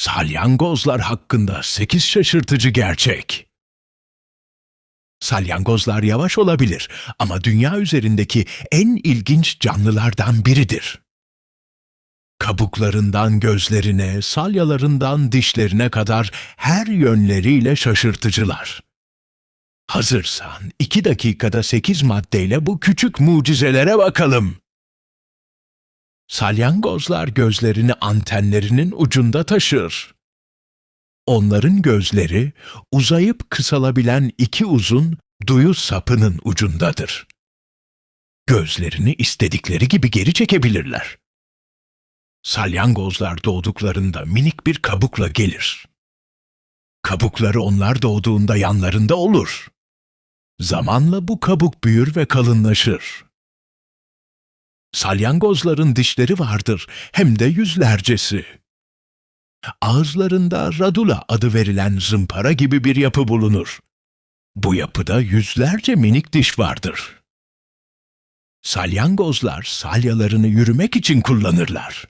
Salyangozlar hakkında 8 şaşırtıcı gerçek. Salyangozlar yavaş olabilir ama dünya üzerindeki en ilginç canlılardan biridir. Kabuklarından gözlerine, salyalarından dişlerine kadar her yönleriyle şaşırtıcılar. Hazırsan iki dakikada sekiz maddeyle bu küçük mucizelere bakalım. Salyangozlar gözlerini antenlerinin ucunda taşır. Onların gözleri uzayıp kısalabilen iki uzun duyu sapının ucundadır. Gözlerini istedikleri gibi geri çekebilirler. Salyangozlar doğduklarında minik bir kabukla gelir. Kabukları onlar doğduğunda yanlarında olur. Zamanla bu kabuk büyür ve kalınlaşır. Salyangozların dişleri vardır hem de yüzlercesi. Ağızlarında radula adı verilen zımpara gibi bir yapı bulunur. Bu yapıda yüzlerce minik diş vardır. Salyangozlar salyalarını yürümek için kullanırlar.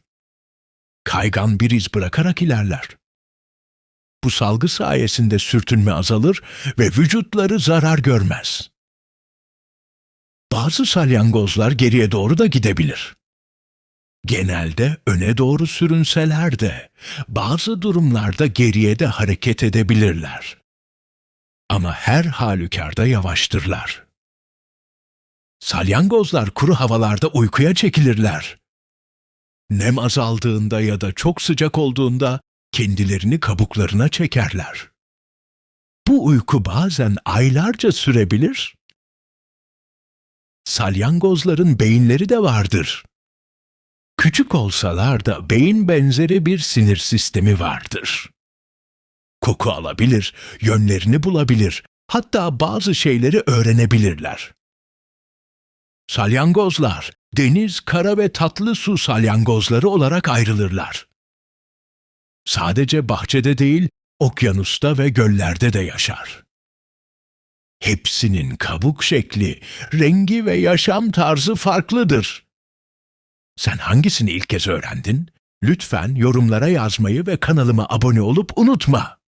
Kaygan bir iz bırakarak ilerler. Bu salgı sayesinde sürtünme azalır ve vücutları zarar görmez. Bazı salyangozlar geriye doğru da gidebilir. Genelde öne doğru sürünseler de bazı durumlarda geriye de hareket edebilirler. Ama her halükarda yavaştırlar. Salyangozlar kuru havalarda uykuya çekilirler. Nem azaldığında ya da çok sıcak olduğunda kendilerini kabuklarına çekerler. Bu uyku bazen aylarca sürebilir. Salyangozların beyinleri de vardır. Küçük olsalar da beyin benzeri bir sinir sistemi vardır. Koku alabilir, yönlerini bulabilir, hatta bazı şeyleri öğrenebilirler. Salyangozlar, deniz, kara ve tatlı su salyangozları olarak ayrılırlar. Sadece bahçede değil, okyanusta ve göllerde de yaşar. Hepsinin kabuk şekli, rengi ve yaşam tarzı farklıdır. Sen hangisini ilk kez öğrendin? Lütfen yorumlara yazmayı ve kanalıma abone olup unutma.